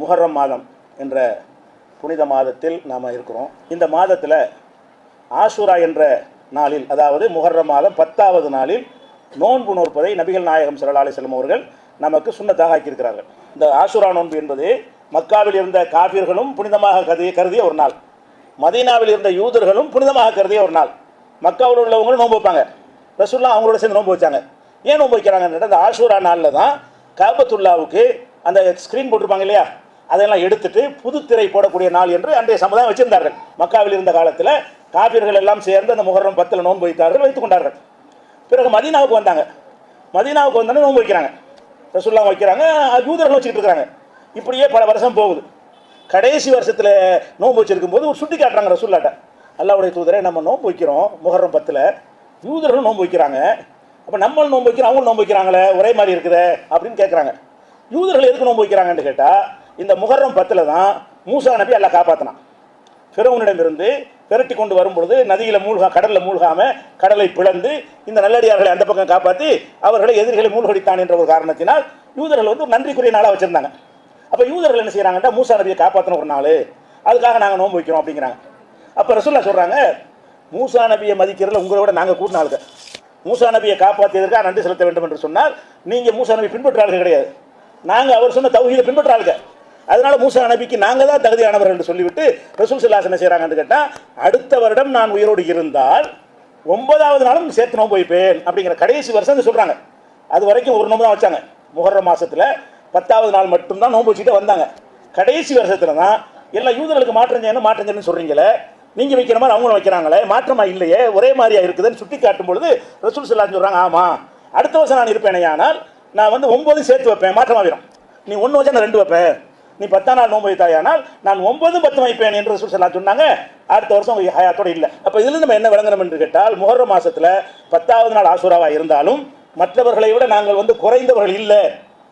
முஹர்ரம் மாதம் என்ற புனித மாதத்தில் நாம் இருக்கிறோம். இந்த மாதத்தில் ஆஷூரா என்ற நாளில் அதாவது முஹர்ரம் மாதம் பத்தாவது நாளில் நோன்பு நோற்பதை நபிகள் நாயகம் ஸல்லல்லாஹு அலைஹி அவர்கள் நமக்கு சுண்ணத்தாக ஆக்கியிருக்கிறார்கள். இந்த ஆஷூரா நோன்பு என்பது மக்காவில் இருந்த காபிர்களும் புனிதமாக கருதிய கருதிய ஒரு நாள். மதீனாவில் இருந்த யூதர்களும் புனிதமாக கருதிய ஒரு நாள். மக்காவில் உள்ளவங்களும் நோன்பு வைப்பாங்க. ரசூல்லா அவங்களோட சேர்ந்து நோன்பு வச்சாங்க. ஏன் நோன்பு வைக்கிறாங்கன்னு அந்த ஆஷூரா நாளில் தான் காபத்துல்லாவுக்கு அந்த ஸ்க்ரீன் போட்டிருப்பாங்க இல்லையா? அதெல்லாம் எடுத்துட்டு புது திரை போடக்கூடிய நாள் என்று அன்றைய சமுதாயம் வச்சிருந்தார்கள். மக்காவில் இருந்த காலத்தில் காபியர்கள் எல்லாம் சேர்ந்து அந்த முகரம் பத்தில் நோன்பு வைத்தார்கள் வைத்துக் கொண்டார்கள். பிறகு மதீனாவுக்கு வந்தாங்க. மதீனாவுக்கு வந்தோடனே நோன்பு வைக்கிறாங்க. ரசூல்லா வைக்கிறாங்க யூதர்கள் வச்சுக்கிட்டு இருக்கிறாங்க. இப்படியே பல வருஷம் போகுது. கடைசி வருஷத்தில் நோன்பு வச்சிருக்கும் போது ஒரு சுட்டி காட்டுறாங்க ரசூல்லாட்ட அல்லாவுடைய தூதரை நம்ம நோன்பு வைக்கிறோம் முகரம் பத்தில். யூதர்களும் நோன்பு வைக்கிறாங்க. அப்போ நம்மளும் நோன்பு வைக்கிறோம் அவங்களும் நோன்பு வைக்கிறாங்களே ஒரே மாதிரி இருக்குதே அப்படின்னு கேட்குறாங்க யூதர்கள் எதுக்கு நோன்பு வைக்கிறாங்கன்னு கேட்டால் இந்த முகரம் பத்தில் தான் மூசா நபி எல்லாம் காப்பாற்றினான் பிறவனிடமிருந்து விரட்டி கொண்டு வரும்பொழுது நதியில் மூழ்கா கடலில் மூழ்காமல் கடலை பிளந்து இந்த நல்லடியார்களை அந்த பக்கம் காப்பாற்றி அவர்களை எதிரிகளை மூழ்கடித்தான் என்ற ஒரு காரணத்தினால் யூதர்கள் வந்து ஒரு நன்றிக்குரிய நாளாக வச்சுருந்தாங்க. அப்போ யூதர்கள் என்ன செய்கிறாங்கன்னா மூசா நபியை காப்பாற்றின ஒரு நாள். அதுக்காக நாங்கள் நோன்பு வைக்கிறோம் அப்படிங்கிறாங்க. அப்போ ரசூல்லா சொல்கிறாங்க மூசா நபியை மதிக்கிறதுல உங்களை விட நாங்கள் கூட்டின ஆளுங்க. மூசா நபியை காப்பாற்றியதற்காக நன்றி செலுத்த வேண்டும் என்று சொன்னால் நீங்கள் மூசா நபி பின்பற்ற ஆளுங்க கிடையாது. நாங்கள் அவர் சொன்ன தௌஹீதை பின்பற்ற ஆளுங்க. அதனால மூசா நபிக்கு நாங்கள் தான் தகுதியானவர்கள் என்று சொல்லிவிட்டு ரசூல் சில்லாஸ் என்ன செய்கிறாங்கன்னு கேட்டால் அடுத்த வருடம் நான் உயிரோடு இருந்தால் ஒன்பதாவது நாளும் சேர்த்து நோம்பு வைப்பேன் அப்படிங்கிற கடைசி வருஷம் சொல்கிறாங்க அது வரைக்கும் ஒரு நோம்பு தான் வச்சாங்க. முகர மாதத்தில் பத்தாவது நாள் மட்டும்தான் நோன்பு வச்சுட்டு வந்தாங்க. கடைசி வருஷத்தில் தான் எல்லா யூதர்களுக்கு மாற்றம் செய்யணும் மாற்றம் செய்யணும்னு சொல்கிறீங்களே நீங்கள் வைக்கிற மாதிரி அவங்களும் வைக்கிறாங்களே மாற்றமாக இல்லையே ஒரே மாதிரியா இருக்குதுன்னு சுட்டி காட்டும் பொழுது ரசூல் சல்லா சொல்கிறாங்க ஆமாம் அடுத்த வருஷம் நான் இருப்பேனே ஆனால் நான் வந்து ஒம்பது சேர்த்து வைப்பேன் மாற்றமாகிடும் நீ ஒன்று வச்சா நான் ரெண்டு வைப்பேன். நீ பத்தாம் நாள் நோன்பு வைத்தாயானால் நான் ஒன்பதும் பத்து வைப்பேன் என்று ரசூல் சல்லா சொன்னாங்க. அடுத்த வருஷம் உங்க ஹயாத்தோட இல்லை. அப்போ இதுல நம்ம என்ன விளங்கணும் என்று கேட்டால் முகர்ற மாசத்துல பத்தாவது நாள் ஆசுராவா இருந்தாலும் மற்றவர்களை விட நாங்கள் வந்து குறைந்தவர்கள் இல்லை.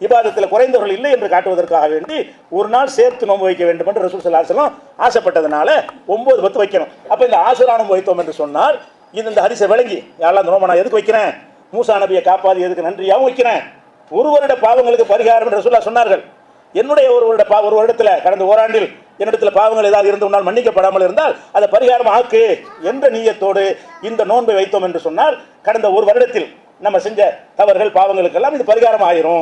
இபாதத்தில் குறைந்தவர்கள் இல்லை என்று காட்டுவதற்காக வேண்டி ஒரு நாள் சேர்த்து நோன்பு வைக்க வேண்டும் என்று ரசூல் சல்லாஹலம் ஆசைப்பட்டதுனால ஒன்பது பத்து வைக்கணும். அப்போ இந்த ஆசுரா நோன்பு வைத்தோம் என்று சொன்னால் இது இந்த ஹரிசை விளங்கி யாரெல்லாம் இந்த நோம்பை நான் எதுக்கு வைக்கிறேன்? மூசா நபியை காப்பாது எதுக்கு நன்றியாகவும் வைக்கிறேன்? ஒரு வருட பாவங்களுக்கு பரிகாரம் என்று ரசூல்லா சொன்னார்கள். என்னுடைய ஒரு வருட பா ஒரு வருடத்தில் கடந்த ஓராண்டில் என்னிடத்தில் பாவங்கள் ஏதாவது இருந்து உன்னால் மன்னிக்கப்படாமல் இருந்தால் அதை பரிகாரம் ஆக்கு என்ற நீயத்தோடு இந்த நோன்பை வைத்தோம் என்று சொன்னால் கடந்த ஒரு வருடத்தில் நம்ம செஞ்ச தவறுகள் பாவங்களுக்கெல்லாம் இது பரிகாரம் ஆயிரும்